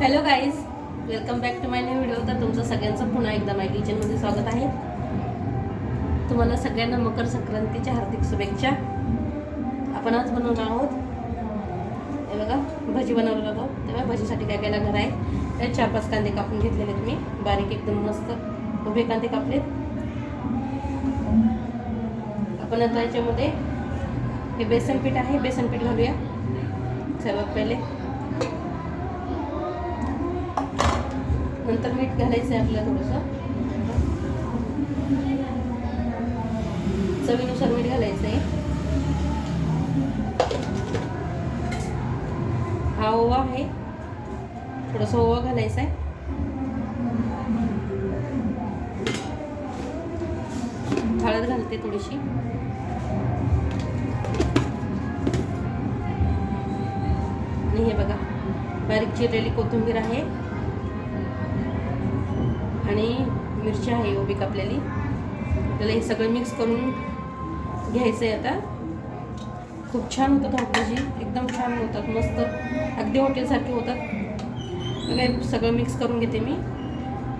Hello guys welcome back to my new video तर तुमचं सगळ्यांचं पुन्हा एकदा माय किचनमध्ये स्वागत आहे. तुम्हाला सगळ्यांना मकर संक्रांतीच्या हार्दिक शुभेच्छा. आपण आज बनवणार आहोत. हे बघा भजी बनवलं आहोत तेव्हा भजीसाठी काय काय लागणार आहे? त्यात चार पाच कांदे कापून घेतलेले आहेत मी. बारीक एकदम मस्त उभे कांदे कापलेत. आपण आता याच्यामध्ये हे बेसन पीठ आहे. बेसन पीठ घालूया. सर्वात पहिले. नंतर मीठ घालायचं आहे आपल्याला थोडंसं. चवीनुसार मीठ घालायचं आहे हा ओवा आहे. थोडंसं ओवा घालायचा आहे हळद घालते थोडीशी. आणि हे बघा बारीक चिरलेली कोथिंबीर आहे. आणि मिरची आहे उभी कापलेली. आपल्याला हे सगळं मिक्स करून घ्यायचं आहे आता. खूप छान होतात भाजी एकदम छान होतात. मस्त. अगदी हॉटेलसारखे होतात. सगळं मिक्स करून घेते मी.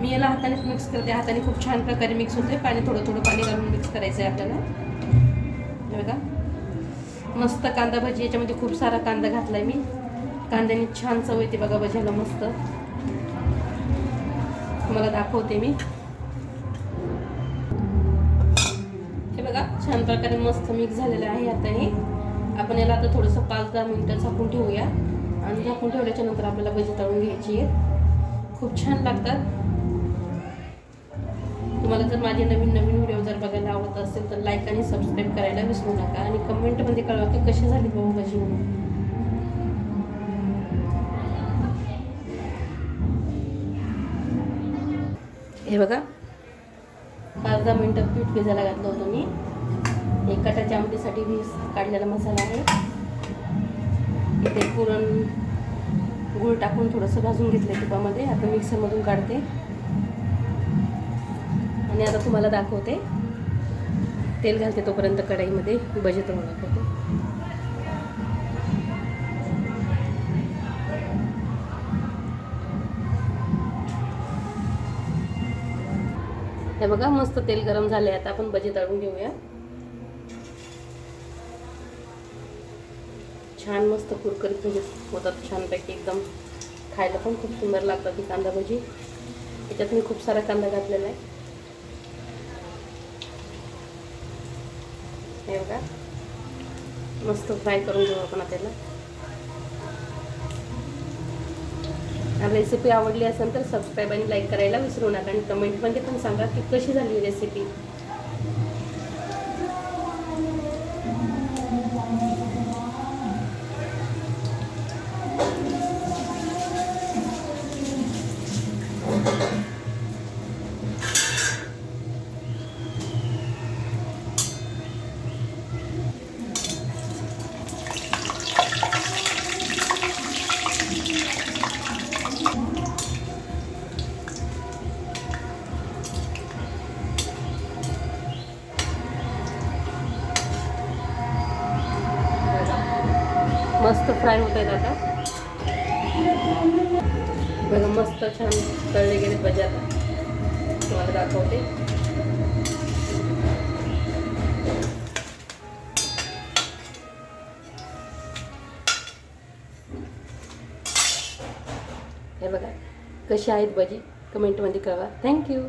मी याला हातानेच मिक्स करते. हाताने खूप छान प्रकारे मिक्स होते पाणी थोडं थोडं पाणी घालून मिक्स करायचं आहे आपल्याला बघा. मस्त कांदा भाजी. याच्यामध्ये खूप सारा कांदा घातला आहे मी. कांद्याने छान चव येते बघा भज्याला मस्त. तुम्हाला दाखवते मी. हे बघा छान प्रकारे मस्त मिक्स झालेलं आहे आता हे. आपण याला आता थोडंसं पाच दहा मिनटं झाकून ठेवूया. आणि झाकून ठेवल्याच्या नंतर आपल्याला भजी तळून घ्यायची आहे खूप छान लागतात. तुम्हाला जर माझे नवीन नवीन व्हिडिओ जर बघायला आवडत असेल तर लाईक आणि सबस्क्राईब करायला विसरू नका. आणि कमेंटमध्ये कळवा की कशी झाली बाबा भजी म्हणून. हे बघा. पाच दहा मिनटं पीठ भिजायला घातलं होतं मी. एक कटाच्या आमटीसाठी वीस काढलेला मसाला आहे. इथे पुरण गूळ टाकून थोडंसं भाजून घेतलं तुपामध्ये. आता मिक्सरमधून काढते. आणि आता तुम्हाला दाखवते. तेल घालते तोपर्यंत कढाईमध्ये. भजे तळून दाखवते. हे बघा मस्त तेल गरम झाले आता आपण भजी तळून घेऊया. छान मस्त कुरकुरीत भजी होतात. छानपैकी एकदम खायला पण खूप सुंदर लागतात ही कांदा भजी. याच्यात मी खूप सारा कांदा घातलेला आहे. हे बघा. मस्त फ्राय करून घेऊ आपण त्याला रेसिपी आवडली असेल तर सबस्क्राईब आणि लाईक करायला विसरू नका. आणि कमेंटमध्ये पण सांगा की कशी झाली रेसिपी मस्त फ्राय होत आहेत आता. बघा मस्त छान तळले गेले भजी आता. तुम्हाला दाखवते. हे बघा कशी आहेत भजी? कमेंटमध्ये कळवा. थँक्यू